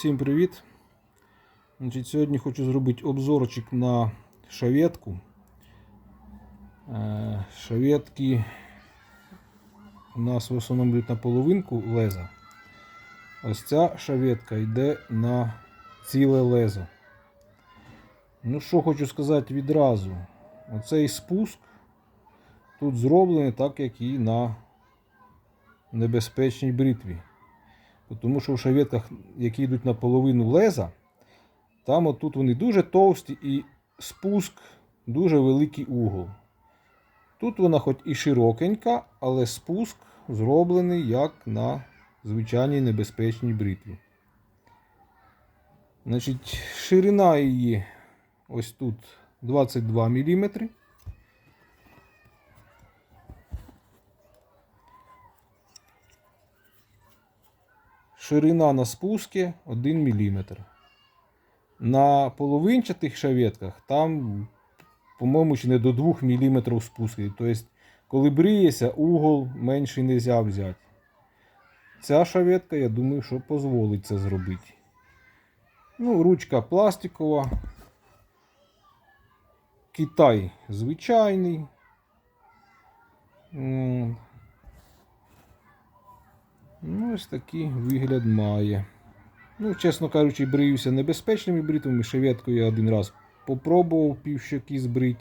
Всім привіт! Значить, Сьогодні хочу зробити обзорчик на шаветку. Е, Шаветки у нас в основному йдуть на половинку леза. Ось ця шаветка йде на ціле лезо. Ну що хочу сказати відразу. Оцей спуск тут зроблений так, як і на небезпечній бритві. Тому що в шаветках, які йдуть на половину леза, там отут вони дуже товсті і спуск дуже великий угол. Тут вона хоч і широкенька, але спуск зроблений як на звичайній небезпечній бритві. Значить, ширина її ось тут 22 мм. Ширина на спуске 1 мм. На половинчатих шаветках там, по-моєму, ще не до 2 мм спуски. Тобто, коли бриється, угол менший не можна взяти. Ця шаветка, я думаю, що дозволить це зробити. Ну, ручка пластикова. Китай звичайний. Ось такий вигляд має. Ну, чесно кажучи, бриюся небезпечними бритвами. Шеветку я один раз попробував півщаки збрити.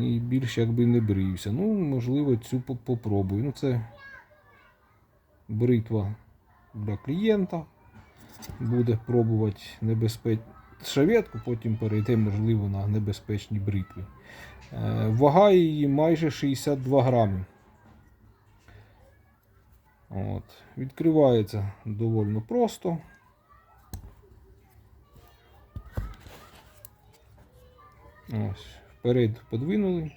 І більше якби не бриюся. Ну, можливо, цю по- попробую. Ну, це бритва для клієнта. Буде пробувати небезпечну шаветку, потім перейде, можливо, на небезпечні бритви. Е, Вага її майже 62 грами. От. Відкривається доволі просто. Ось. Вперед подвинули.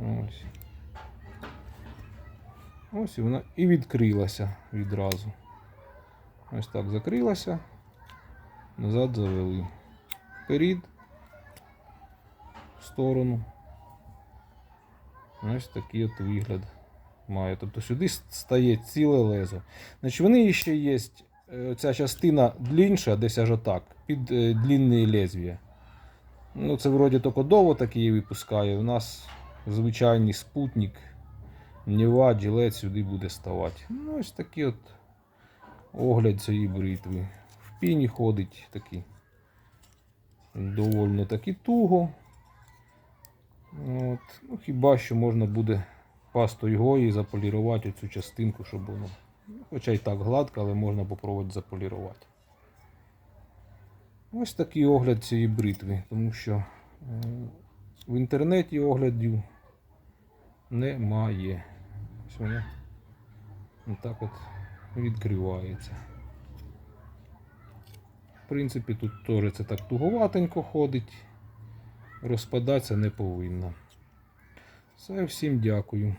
Ось. Ось і вона і відкрилася відразу. Ось так закрилася. Назад завели. Вперед. В сторону. Ось такий от вигляд має. Тобто сюди стає ціле лезо. Значить, вони ще є. е, Ця частина длінша, десь аж отак, під е, длінне лезвія. Ну, це вроді тільки дово такі випускає. У нас звичайний спутник. Нева, джилет сюди буде ставати. Ну, ось такий от огляд цієї бритви. В піні ходить такий. Довольно таки туго. От. Ну, хіба що можна буде пастою гої заполірувати цю частинку, щоб воно. Хоча й так гладко, але можна попробувати заполірувати. Ось такий огляд цієї бритви, тому що е, в інтернеті оглядів немає. Ось вона отак от відкривається. В принципі, тут теж це так туговатенько ходить. Розпадатися не повинна. Все, всім дякую.